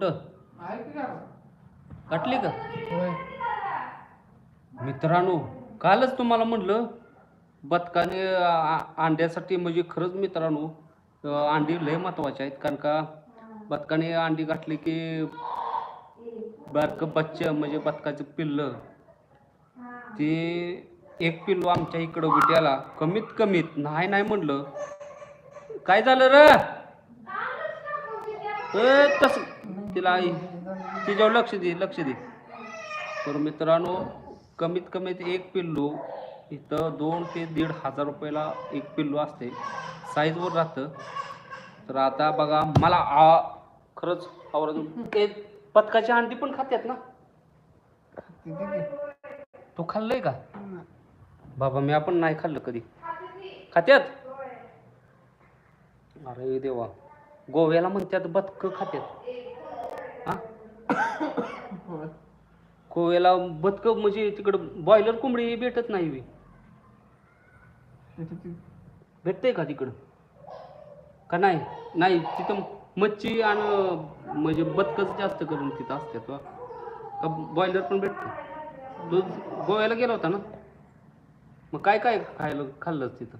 कुठं? कटली का? मित्रांनो कालच तुम्हाला म्हटलं बदकाने अंड्यासाठी म्हणजे खरंच मित्रांनो अंडी लय महत्त्वाचे आहेत. कारण का बदकाने अंडी घातली की बारकं बच्चं म्हणजे बदकाचं पिल्लं ते एक पिल्लू आमच्या इकडं विट्याला कमीत कमीत नाही नाही म्हणलं. काय झालं र? तस तिला आई तिच्यावर लक्ष दे लक्ष दे. तर मित्रांनो कमीत कमीत एक पिल्लू इथं दोन ते दीड हजार रुपयाला एक पिल्लू असते. साईजवर राहतं. तर आता बघा मला आ खरंच आवडत ते पतकाची अंडी पण खात्यात ना. तू खाल्लंय का? बाबा मी आपण नाही खाल्लं कधी. खात्यात? अरे देवा. गोव्याला म्हणतात बदक खात्यात हा होय. गोव्याला बदक म्हणजे तिकडं बॉयलर कोंबडी भेटत नाही बे. ती- भेटते का तिकडं? का नाही? नाही तिथं मच्छी आणि म्हणजे बदकच जास्त करून तिथं असतात वा. का बॉयलर पण भेटते? तू गोव्याला गेला होता ना? मग काय काय खायला खाल्लंच तिथं?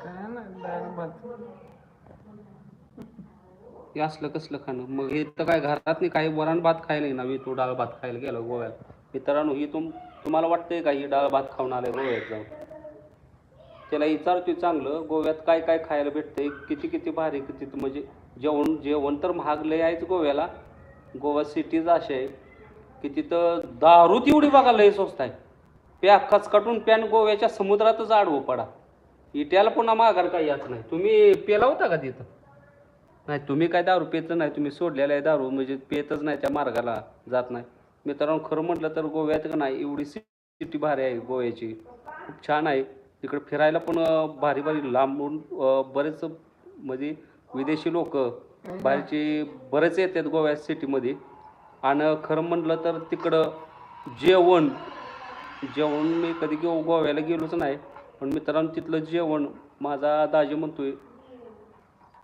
काय नाही डाळ भात. हे असलं कसलं खाणं. मग हे तर काय घरात नाही काही वरण भात खायला ना मी तो डाळ भात खायला गेलो गोव्याला मित्रांनो ही तुम तुम्हाला वाटतंय का ही डाळ भात खाऊन आलाय गोव्यात जाऊन? त्याला विचारतोय चांगलं गोव्यात काय काय खायला भेटतंय? किती किती भारी किती म्हणजे जेवण जेवण तर महाग लय आहेच गोव्याला. गोवा सिटीज अशी आहे की तिथं दारू तेवढी बघा लय स्वस्त आहे. प्या खचकटून पॅन गोव्याच्या समुद्रातच आडवं पडा. इट्याला पुन्हा माघार काही याच नाही. तुम्ही पेला होता का तिथं? नाही तुम्ही काय दारू पेतच नाही तुम्ही सोडलेलं आहे दारू म्हणजे पेतच नाही त्या मार्गाला जात नाही. मित्रांनो खरं म्हटलं तर गोव्यात का नाही एवढी सिटी भारी आहे गोव्याची. खूप छान आहे. तिकडे फिरायला पण भारी भारी लांबून बरेच म्हणजे विदेशी लोक बाहेरचे बरेच येतात गोव्या सिटीमध्ये आणि खरं म्हटलं तर तिकडं जेवण जेवण मी कधी गो गोव्याला गेलोच नाही. पण मित्रांनो तिथलं जेवण माझा दाजी म्हणतोय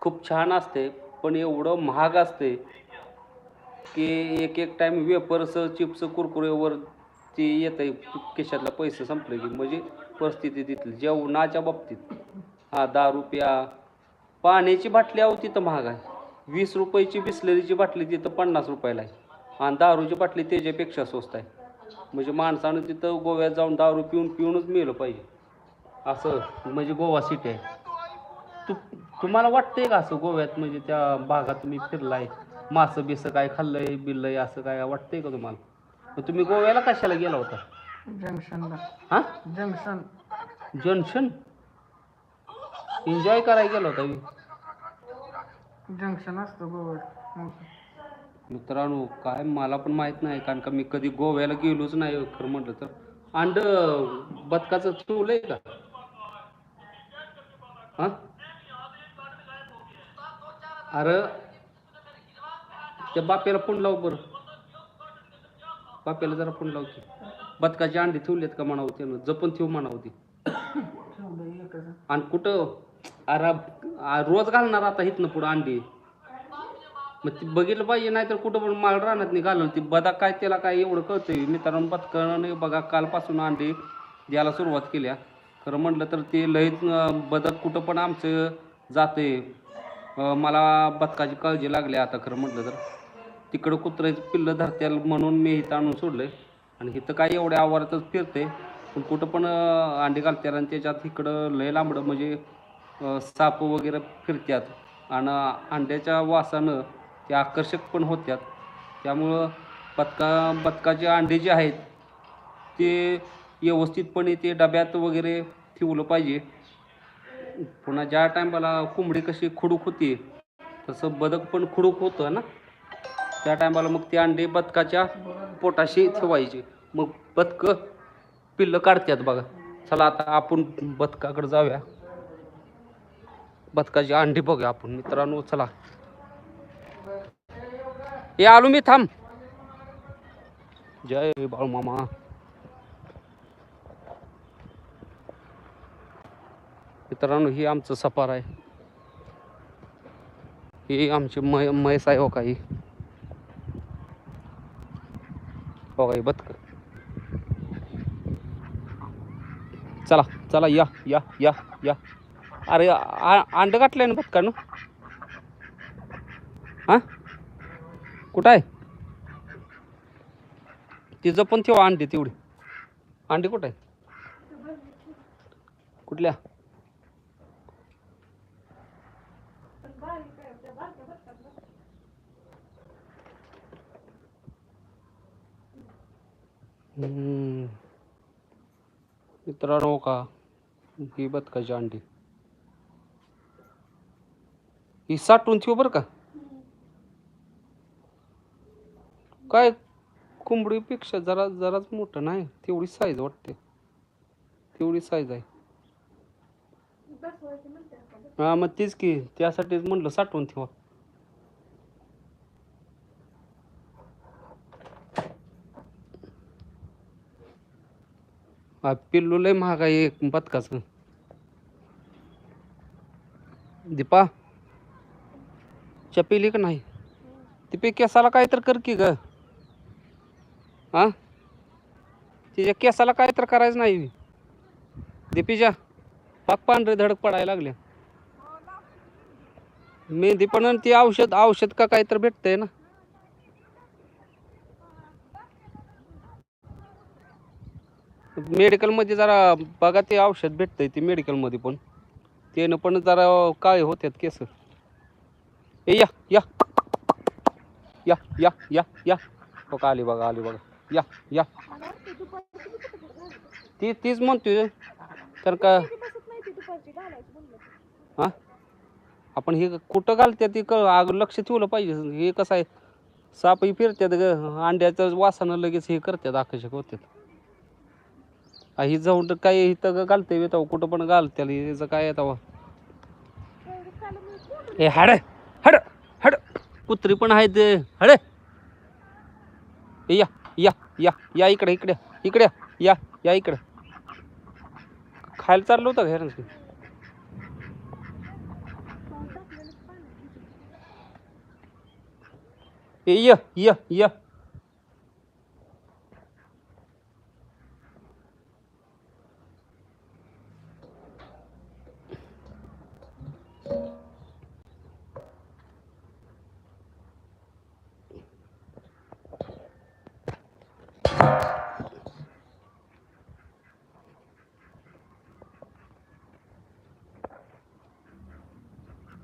खूप छान असते पण एवढं महाग असते की एक एक टाईम वेपर्स चिप्स कुरकुरेवर ते येत आहे खिशातला पैसे संपले की म्हणजे परिस्थिती तिथली जेवणाच्या बाबतीत. हा दारू प्या पाण्याची बाटली आहो तिथं महाग आहे. वीस रुपयाची बिसलरीची बाटली तिथं पन्नास रुपयाला आहे. आणि दारूची बाटली त्याच्यापेक्षा स्वस्त आहे. म्हणजे माणसानं तिथं गोव्यात जाऊन दारू पिऊन पिऊनच मेलं पाहिजे. असं म्हणजे गोवा सिटी आहे. तू तुम्हाला वाटतंय का असं गोव्यात म्हणजे त्या भागात तुम्ही फिरलाय मासं बिसं काय खाल्लंय बिल्लय असं काय वाटतंय का तुम्हाला? मग तुम्ही गोव्याला कशाला गेला होता? जंक्शनला. हा? जंक्शन. जंक्शन? एन्जॉय करायला गेला होता मी. जंक्शन असतं गोव्यात. मोठं. मित्रांनो काय मला पण माहीत नाही कारण का मी कधी गोव्याला गेलोच नाही खरं म्हटलं तर. अंड बदकाचं चुलय का? हा? अरे त्या बाप्याला फोन लाव बरं. बाप्याला जरा फोन लाव की. बदकाची अंडी ठेवलेत का म्हणावं त्यानं? जपून ठेव म्हणावं ती. आणि कुठं? अरे रोज घालणार आता इथनं पुढं अंडी. मग ती बघितलं पाहिजे नाहीतर कुठं पण माल राहणार नाही घालून ती बदक काय त्याला काय एवढं कळतंय? मित्रांनो बदकानं बघा कालपासून अंडी द्यायला सुरुवात केल्या. खरं म्हटलं तर ते लयच बदक कुठं पण आमचं जाते मला बदकाची काळजी लागली आता खरं म्हटलं तर. तिकडं कुत्र्याचं पिल्लं धरत्याल म्हणून मी इथं आणून सोडलंय. आणि इथं काय एवढ्या आवारातच फिरते पण कुठं पण अंडी घालतात आणि त्याच्यात इकडं लय लांबडं म्हणजे साप वगैरे फिरतात आणि अंड्याच्या वासानं ते आकर्षक पण होत्यात. त्यामुळं बदका बदकाचे अंडे जे आहेत ते व्यवस्थितपणे ते डब्यात वगैरे ठेवलं पाहिजे. पुन्हा ज्या टायमाला कोंबडी कशी खुडूक होती तसं बदक पण खुडूक होतं ना. त्या टायमाला मग ते अंडे बदकाच्या पोटाशी ठेवायचे. मग बदक पिल्लं काढतात बघा. चला आता आपण बदकाकडे जाऊया. बदकाची अंडी बघूया आपण. मित्रांनो चला. हे आलो मी थांब. जय बाळू मामा मित्रांनो ही आमचं सफार आहे. ही आमची मै म्हैस आहे हो काही हो? काही बतक चला चला या या या या. अरे अंड गाठलंय ना बदकानं हा? कुठं आहे? तिचं पण ठेवा अंडी तेवढी. अंडी कुठं आहे? कुठल्या? मित्रांनो का ही बदकाची अंडी ही साठवून ठेव बरं का. काय कोंबडीपेक्षा जरा जराच मोठं नाही तेवढी साईज वाटते. तेवढी साईज आहे. हा मग तीच की त्यासाठीच म्हणलं साठवून ठेवा. हा पिल्लू लय महाग आहे एक बदकाचं दीपा चपिली का नाही? ती केसाला काय तर कर की ग. हा तिच्या केसाला काय तर करायचं नाही. दीपीच्या पाक पांढरे धडक पडायला लागल्या मेहंदी पण आणि ती औषध औषध का काय तर भेटतंय ना. मेडिकलमध्ये जरा बघा ते औषध भेटतंय ते मेडिकलमध्ये पण. त्यानं पण जरा काळे होतात केस. ए या या. या या या या. बघा आली बघा आली बघा. या या. ती तीच म्हणतोय. तर का? हां? आपण हे कुठं घालते ती क अग लक्ष ठेवलं पाहिजे. हे कसं आहे? सापही फिरतात ग. अंड्याचं वासानं लगेच हे करतात आकर्षक होतात आ, ही जाऊन तर काय इथं घालते येतो कुठं पण घालते हिचं काय येतं हे हाड हड हड. कुत्री पण आहेत हड. या या या या इकडे इकडे इकडे या या इकडे. खायला चाललं होतं घरात? ए य य य.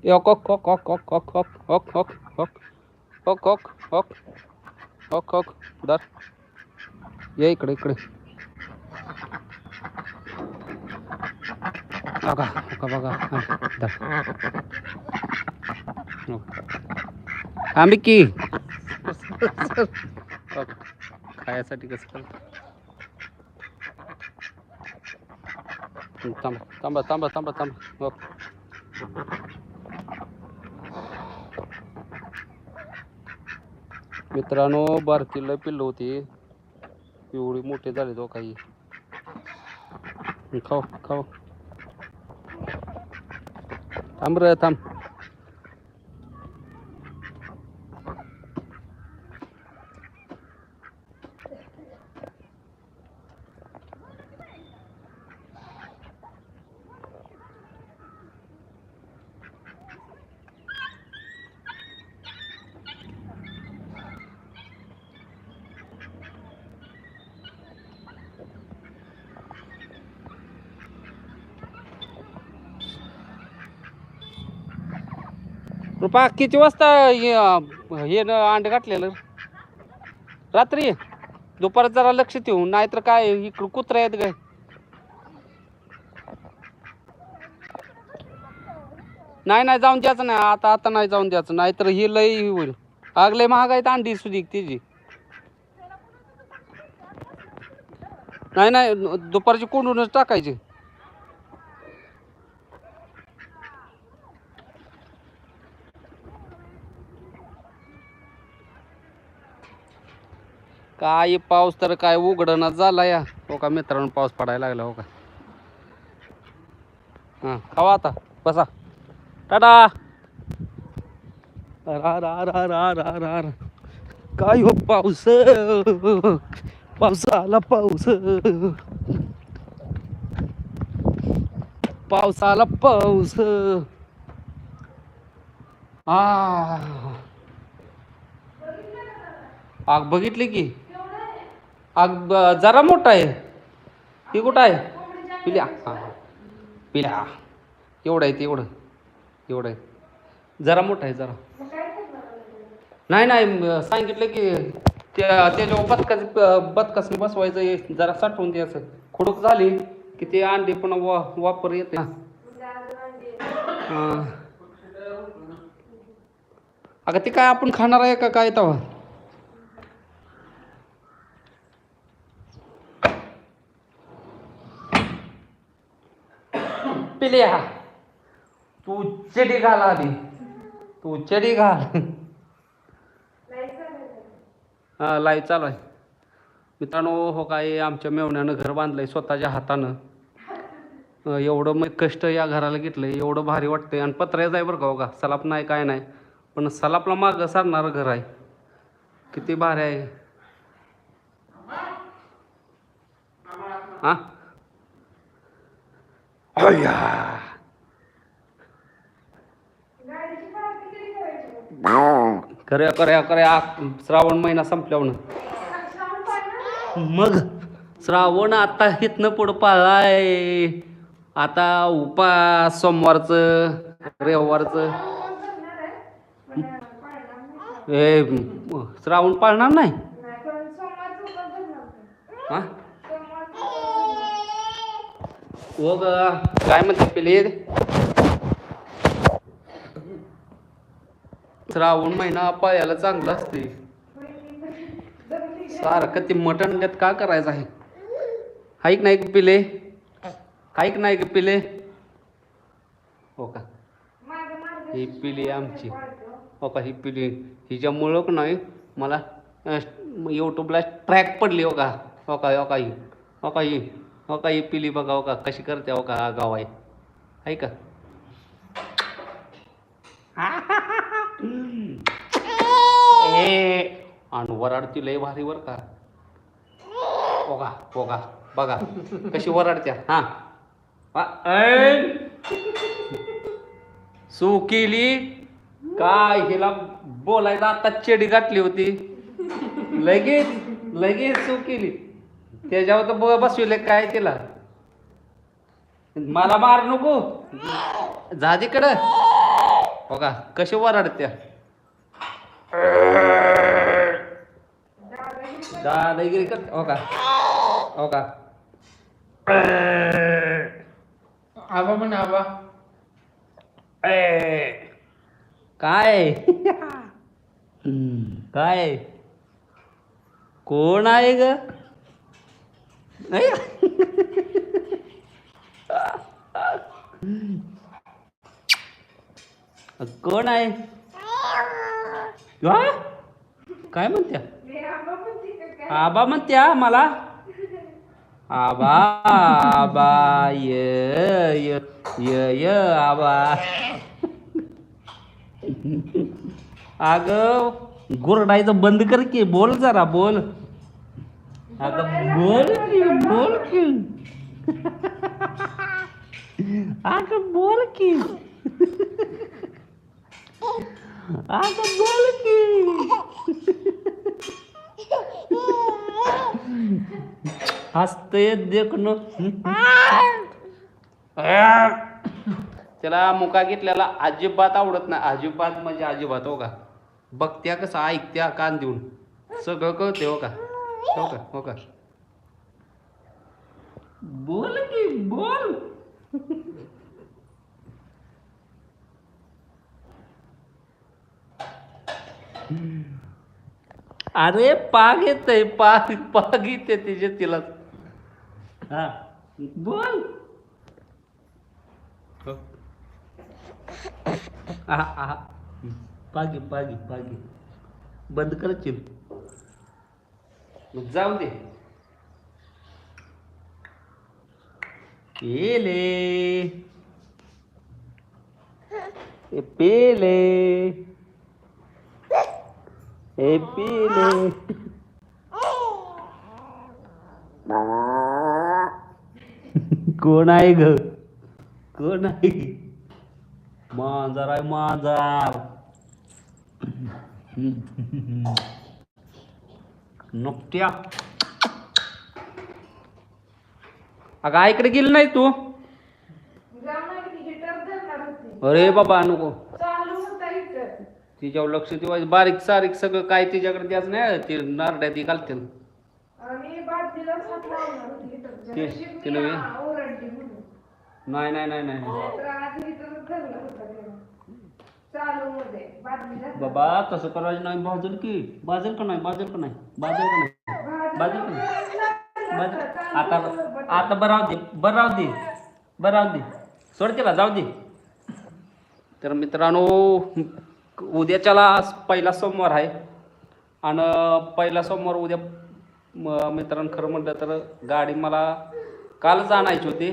Yok ok ok ok ok ok ok ok ok ok ok ok ok ok ok दर ये इकडे इकडे बघा बघा बघा हा, हो. आम्ही की खायासाठी कसं करतो थांबा थांबा थांबा थांबा थांबा. मित्रांनो मित्रांनो बारकीला पिल्लं होती. एवढी मोठे झाले तो काही. खाऊ खाऊ. थांब रे थांब. रुपा किती वाजता हे हे न अंड घातलेलं? रात्री? दुपारात जरा लक्ष देऊ नाहीतर काय इकडं कुत्रा आहेत काय? नाही नाही जाऊन द्यायचं नाही. आता आता नाही जाऊन द्यायचं. नाहीतर ही लई होईल. आग लय महाग आहेत अंडी सुधी तिची. नाही नाही दुपारची कोंडूनच टाकायची. काय पाऊस तर काय उघडणच झाला या हो का मित्रांनो पाऊस पडायला लागला हो का? हां खावा आता बसा. टाटा! रा रा रा रा रा रा रा. काय हो पाऊस? पाऊस आला पाऊस. पाऊस आला पाऊस. आ. आग बघितली की? अग ब- जरा मोठा आहे. ती कुठं आहे? पिल्या. हा पिल्या. एवढं आहे ते एवढं. एवढं आहे. जरा मोठं आहे जरा. नाही नाही सांगितलं की त्या त्याच्यावर बदकाच बदकाच बसवायचं आहे. जरा साठवून द्यायचं खुडूक झाली की ते अंडे पण वा वापर येते ना अगं ते काय आपण खाणार आहे का काय तवा? पिल्या. तू चडी घाल आधी तू चडी घाल. हा लाईव्ह चालू आहे. मित्रांनो हो काय आमच्या मेवण्यानं घर बांधलंय स्वतःच्या हातानं. एवढं मग कष्ट या घराला घेतलंय एवढं भारी वाटतंय. आणि पत्र्याचं आहे बरं का हो का? सलाप नाही काय नाही. पण सलापला मागं सारणारं घर आहे. किती भारी आहे. हा? अय्या. करूया करूया करूया. श्रावण महिना संपल्यावर मग श्रावण आता इथनं पुढं पाळाय आता उपास सोमवारचं रविवारचं. ए श्रावण पाळणार नाही? हा? हो ग. काय म्हणते पेले श्रावण महिना पायाला चांगला असते सारखं ते मटण त्यात का करायचं आहे? ऐक नाही का पिले? ऐक नाही का पिले? हो का? ही पिली आमची. हो का ही पिली. हिच्यामुळं का नाही? मला यूट्यूबला ट्रॅक पडली हो का? हो का हो का ही? हो का ही? हो का ही पिली बघा हो का कशी करते हो का गाव आहे? आहे का? ए आणि वराडती लय भारी वर का. बघा बघा बघा कशी वराडत्या हा. सू केली. काय हिला बोलायला आता चेडी गाठली होती. लगेच लगेच सू केली. त्याच्यावर तर ब- बसविले काय तिला मला मार नको. जा तिकडं. बघा कशी वराडत्या दादागिरी करते हो का? हो का? आबा म्हण आबा. काय? काय? कोण आहे ग? ऐ. कोण आहे? किंवा काय म्हणत्या? आबा म्हणत्या मला? आबा आबा य य य य आबा. अग गुरडायचं बंद कर की बोल जरा बोल. अगं बोल की बोल की. अग बोल की. अग बोल की. हसते देखणं. त्याला मुका घेतल्याला अजिबात आवडत नाही. अजिबात म्हणजे अजिबात हो का? बघत्या कसं ऐकत्या कान देऊन. सगळं कळते हो का? हो का हो का? बोल की बोल. अरे पाग येतय पाग पाग येते तिचे तिला. हा. बोल. हो. आहा, आहा. पागी पागी पागी बंद करशील मग जाऊ दे. पेले. ए पेले. ए पेले. कोण आहे ग? कोण आहे? मांजर आहे मांजर. नुकत्या. अगं आईकडे गेली नाही तू. अरे बाबा नको. तिच्यावर लक्ष ठेवायचं. बारीक सारीक सगळं काय तिच्याकडे द्यायचं नाही ते नारड्या ती घालते ते- नाही नाही नाही नाही. बाबा तसं करायचं नाही. बाजल की. बाजल का नाही? बाजल का नाही? बाजल का नाही? बाजल का नाही? आता आता बरं राहू दे. बरं राहू दे. बरं राहू दे. सोडते का जाऊ दे. तर मित्रांनो उद्याच्याला आज पहिला सोमवार आहे. आणि पहिला सोमवार उद्या मित्रांनो खरं म्हटलं तर गाडी मला कालच आणायची होती.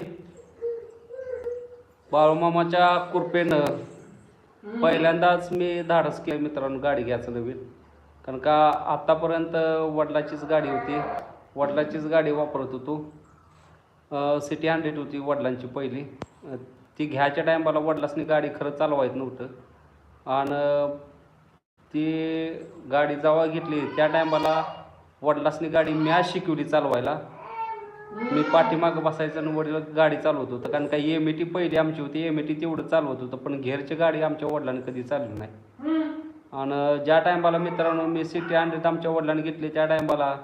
बाळूमामाच्या कृपेनं पहिल्यांदाच मी धाडस केलं मित्रांनो गाडी घ्यायचं नवीन. कारण का आत्तापर्यंत वडिलाचीच गाडी होती. वडिलाचीच गाडी वापरत होतो. सिटी हंड्रेड होती वडिलांची पहिली. ती घ्यायच्या टायमाला वडिलासनी गाडी खरं चालवायचं नव्हतं. आणि ती गाडी जेव्हा घेतली त्या टायमाला वडिलासनी गाडी मॅच शिकवली चालवायला. मी पाठीमागं बसायचं आणि वडील गाडी चालवत होतं. कारण काही एम टी पहिली आमची होती. एम टी तेवढं चालवत होतं. पण घेरची गाडी आमच्या वडिलांनी कधी चालली नाही. आणि ज्या टायमाला मित्रांनो मी सिटी हंड्रेड आमच्या वडिलांनी घेतली त्या टायमाला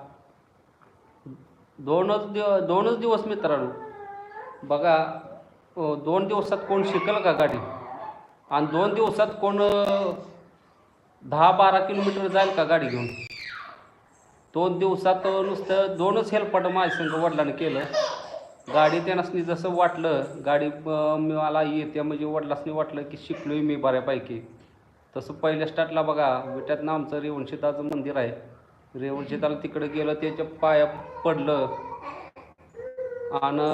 दोनच दिव दोनच दिवस मित्रांनो. बघा दोन दिवसात कोण शिकल का गाडी? आणि दोन दिवसात कोण दहा बारा किलोमीटर जाईल का गाडी घेऊन? दोन दिवसात नुसतं दोनच हेल्पट माझ्या वडिलांनी केलं. गाडी त्यांनासनी जसं वाटलं गाडी मला येते म्हणजे वडिलासनी वाटलं की शिकलोय मी बऱ्यापैकी. तसं पहिल्या स्टार्टला बघा विट्यातनं आमचं रेवणशेताचं मंदिर आहे. रेवणशेताला तिकडे गेलं त्याच्या पाया पडलं. आणि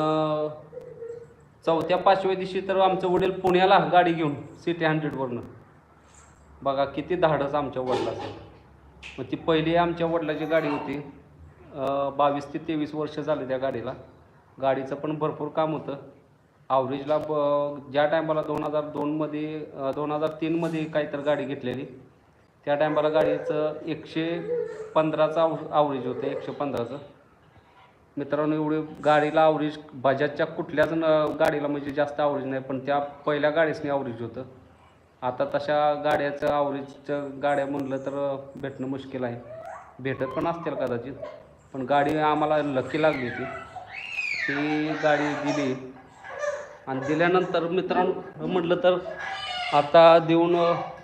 चौथ्या पाचव्या दिवशी तर आमचं वडील पुण्याला गाडी घेऊन सिटी हंड्रेडवरनं बघा किती धाडस आमच्या वडिलाचं. मग ती पहिली आमच्या वडिलाची गाडी होती. बावीस ते तेवीस वर्ष झाले त्या गाडीला. गाडीचं पण भरपूर काम होतं. आवरेजला ब ज्या टायमाला दोन हजार दोनमध्ये दोन हजार तीनमध्ये काहीतरी गाडी घेतलेली त्या टायमाला गाडीचं एकशे पंधराचं आव आवरेज होतं एकशे पंधराचं. मित्रांनो एवढी गाडीला आवरेज बजाजच्या कुठल्याच न- गाडीला म्हणजे जास्त आवरेज नाही पण त्या पहिल्या गाडीसनी आवरेज होतं. आता तशा गाड्याचं आवरेजच्या गाड्या म्हणलं तर भेटणं मुश्किल आहे. भेटत पण असतील कदाचित पण गाडी आम्हाला लकी लागली होती. ती गाडी दिली आणि दिल्यानंतर मित्रांनो म्हटलं तर आता देऊन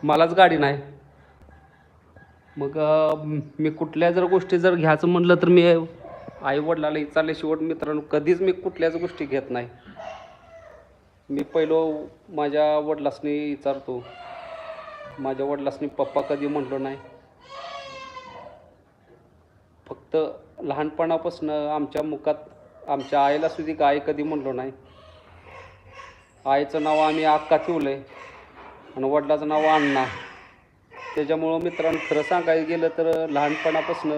मलाच गाडी नाही. मग मी कुठल्या जर गोष्टी जर घ्यायचं म्हटलं तर मी आई वडिलाला विचारल्या शेवट मित्रांनो कधीच मी कुठल्याच गोष्टी घेत नाही. मी पहिलो माझ्या वडिलासनी विचारतो. माझ्या वडिलासनी पप्पा कधी म्हणलो नाही? फक्त लहानपणापासून आमच्या मुखात आमच्या आईला सुद्धा गाय कधी म्हणलो नाही. आईचं नाव आम्ही अक्का ठेवलं आहे आणि वडिलाचं नाव अण्णा. त्याच्यामुळं मित्रांनो खरं सांगायला गेलं तर लहानपणापासून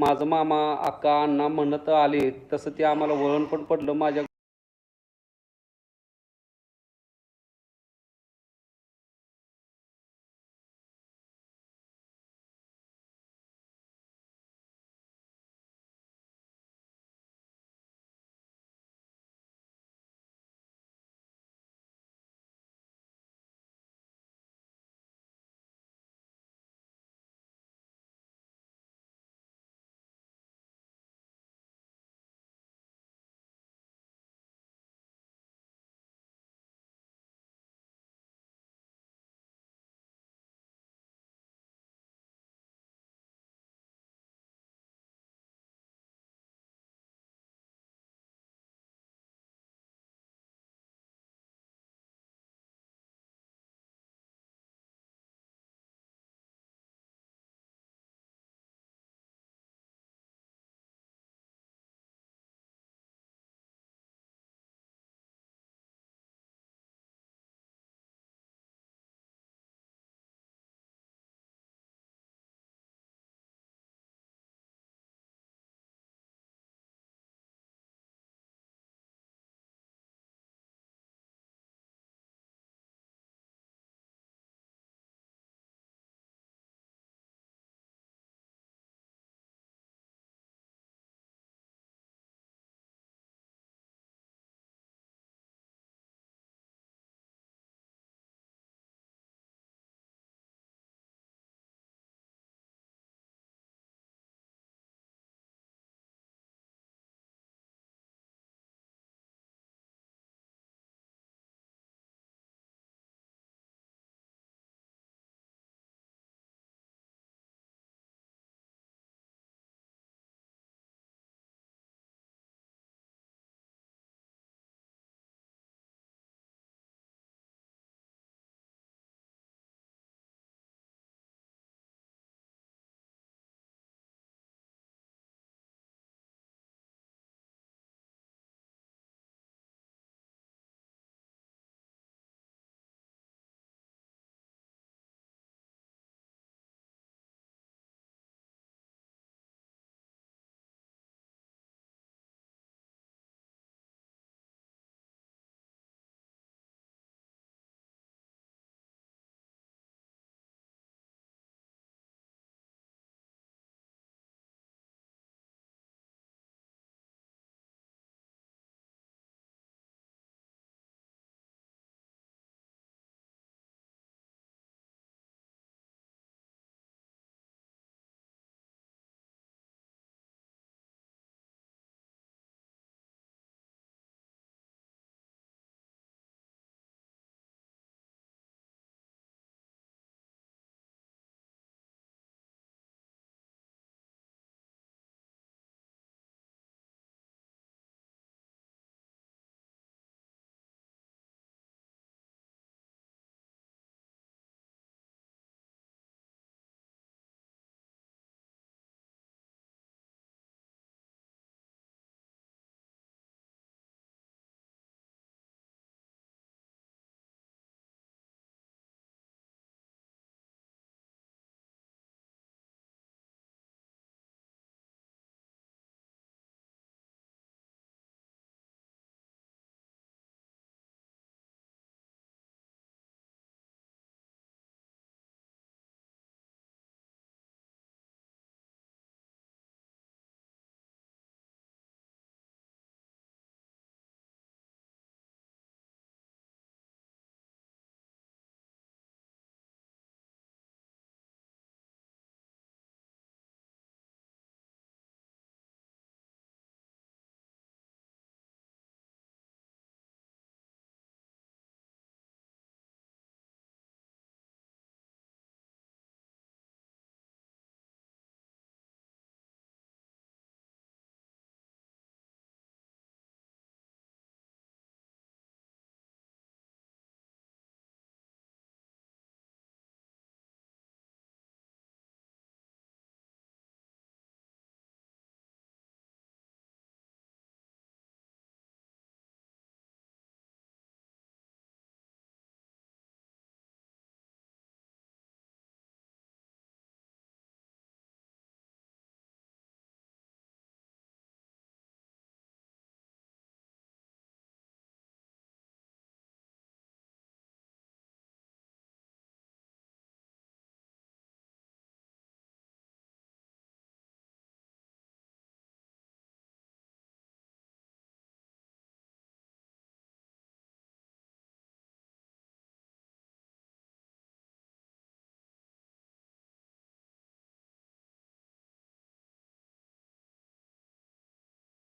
माझं मामा अक्का अण्णा म्हणत आले. तसं ते आम्हाला वळण पण पडलं. माझ्या